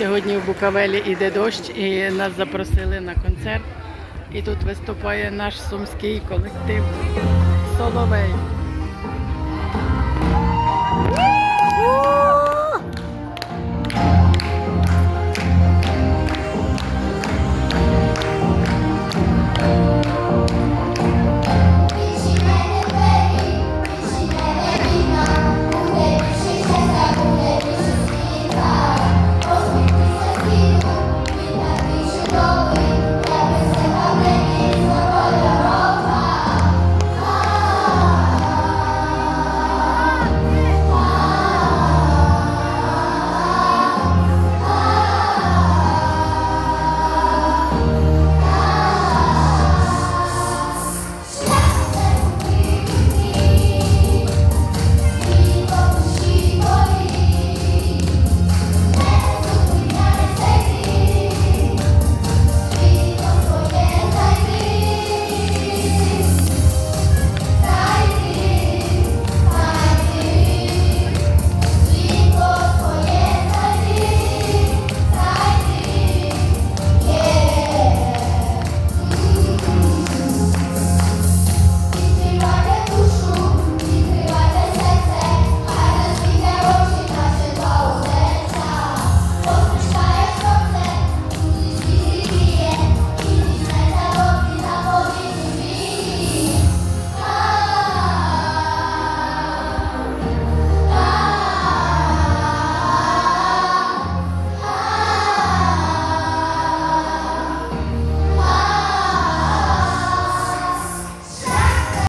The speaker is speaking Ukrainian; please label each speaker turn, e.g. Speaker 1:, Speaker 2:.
Speaker 1: Сьогодні в Букавелі йде дощ і нас запросили на концерт. І тут виступає наш сумський колектив Соловей.